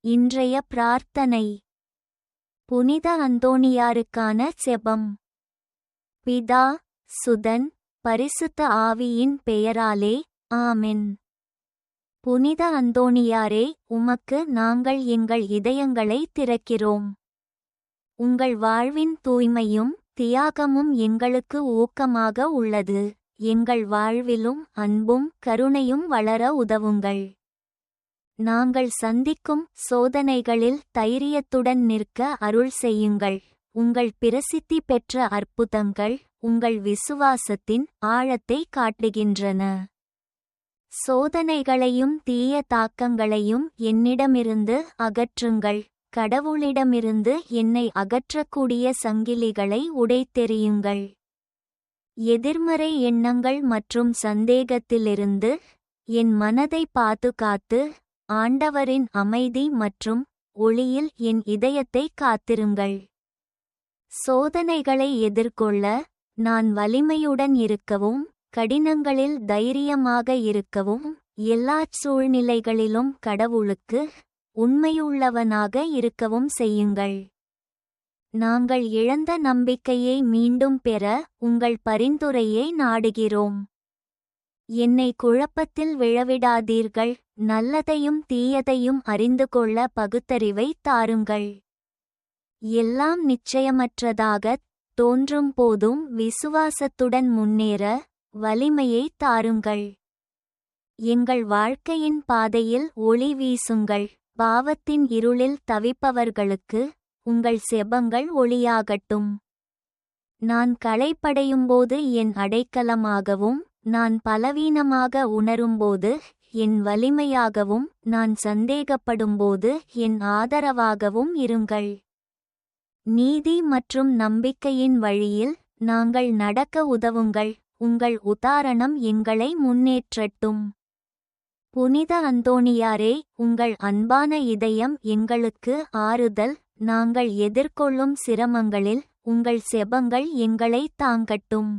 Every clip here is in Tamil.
இன்றைய பிரார்த்தனை. புனித அந்தோணியாருக்கான செபம். பிதா சுதன் பரிசுத்த ஆவியின் பெயராலே ஆமென். புனித அந்தோணியாரே உமக்கு நாங்கள் எங்கள் இதயங்களை திறக்கிறோம். உங்கள் வாழ்வின் தூய்மையும் தியாகமும் எங்களுக்கு ஊக்கமாக உள்ளது. எங்கள் வாழ்விலும் அன்பும் கருணையும் வளர உதவுங்கள். நாங்கள் சந்திக்கும் சோதனைகளில் தைரியத்துடன் நிற்க அருள் செய்யுங்கள். உங்கள் பிரசித்தி பெற்ற அற்புதங்கள் உங்கள் விசுவாசத்தின் ஆழத்தை காட்டுகின்றன. சோதனைகளையும் தீய தாக்கங்களையும் என்னிடமிருந்து அகற்றுங்கள். கடவுளிடமிருந்து என்னை அகற்றக்கூடிய சங்கிலிகளை உடைத்தெறியுங்கள். எதிர்மறை எண்ணங்கள் மற்றும் சந்தேகத்திலிருந்து என் மனதை பாதுகாத்து ஆண்டவரின் அமைதி மற்றும் ஒளியில் என் இதயத்தை காத்திருங்கள். சோதனைகளை எதிர்கொள்ள நான் வலிமையுடன் இருக்கவும் கடினங்களில் தைரியமாக இருக்கவும் எல்லாச் சூழ்நிலைகளிலும் கடவுளுக்கு உண்மையுள்ளவனாக இருக்கவும் செய்யுங்கள். நாங்கள் இழந்த நம்பிக்கையை மீண்டும் பெற உங்கள் பரிந்துரையை நாடுகிறோம். என்னை குழப்பத்தில் விழவிடாதீர்கள். நல்லதையும் தீயதையும் அறிந்து கொள்ள பகுத்தறிவை தாருங்கள். எல்லாம் நிச்சயமற்றதாகத் தோன்றும் போதும் விசுவாசத்துடன் முன்னேற வலிமையை தாருங்கள். எங்கள் வாழ்க்கையின் பாதையில் ஒளி வீசுங்கள். பாவத்தின் இருளில் தவிப்பவர்களுக்கு உங்கள் செபங்கள் ஒளியாகட்டும். நான் களைப்படையும்போது என் அடைக்கலமாகவும் நான் பலவீனமாக உணரும்போது என் வலிமையாகவும் நான் சந்தேகப்படும்போது என் ஆதரவாகவும் இருங்கள். நீதி மற்றும் நம்பிக்கையின் வழியில் நாங்கள் நடக்க உதவுங்கள். உங்கள் உதாரணம் எங்களை முன்னேற்றட்டும். புனித அந்தோணியாரே உங்கள் அன்பான இதயம் எங்களுக்கு ஆறுதல். நாங்கள் எதிர்கொள்ளும் சிரமங்களில் உங்கள் செபங்கள் எங்களை தாங்கட்டும்.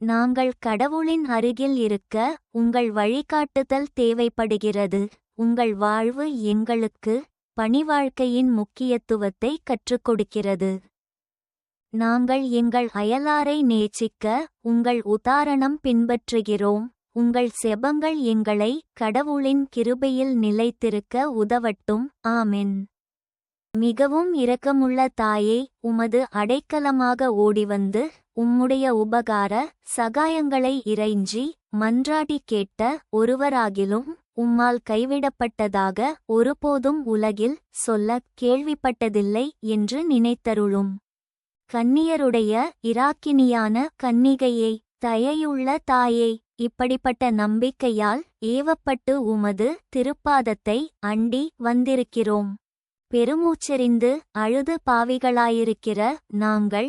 நாங்கள் கடவுளின் அருகில் இருக்க உங்கள் வழிகாட்டுதல் தேவைப்படுகிறது. உங்கள் வாழ்வு எங்களுக்கு பணிவாழ்க்கையின் முக்கியத்துவத்தை கற்றுக் கொடுக்கிறது நாங்கள் எங்கள் அயலாரை நேசிக்க உங்கள் உதாரணம் பின்பற்றுகிறோம். உங்கள் செபங்கள் எங்களை கடவுளின் கிருபையில் நிலைத்திருக்க உதவட்டும். ஆமென். மிகவும் இரக்கமுள்ள தாயே உமது அடைக்கலமாக ஓடிவந்து உம்முடைய உபகார சகாயங்களை இறைஞ்சி மன்றாடி கேட்ட ஒருவராகிலும் உம்மால் கைவிடப்பட்டதாக ஒருபோதும் உலகில் சொல்ல கேள்விப்பட்டதில்லை என்று நினைத்தருளும். கன்னியருடைய இராக்கினியான கன்னிகையை தயையுள்ள தாயே இப்படிப்பட்ட நம்பிக்கையால் ஏவப்பட்டு உமது திருப்பாதத்தை அண்டி வந்திருக்கிறோம். பெருமூச்செறிந்து அழுது பாவிகளாயிருக்கிற நாங்கள்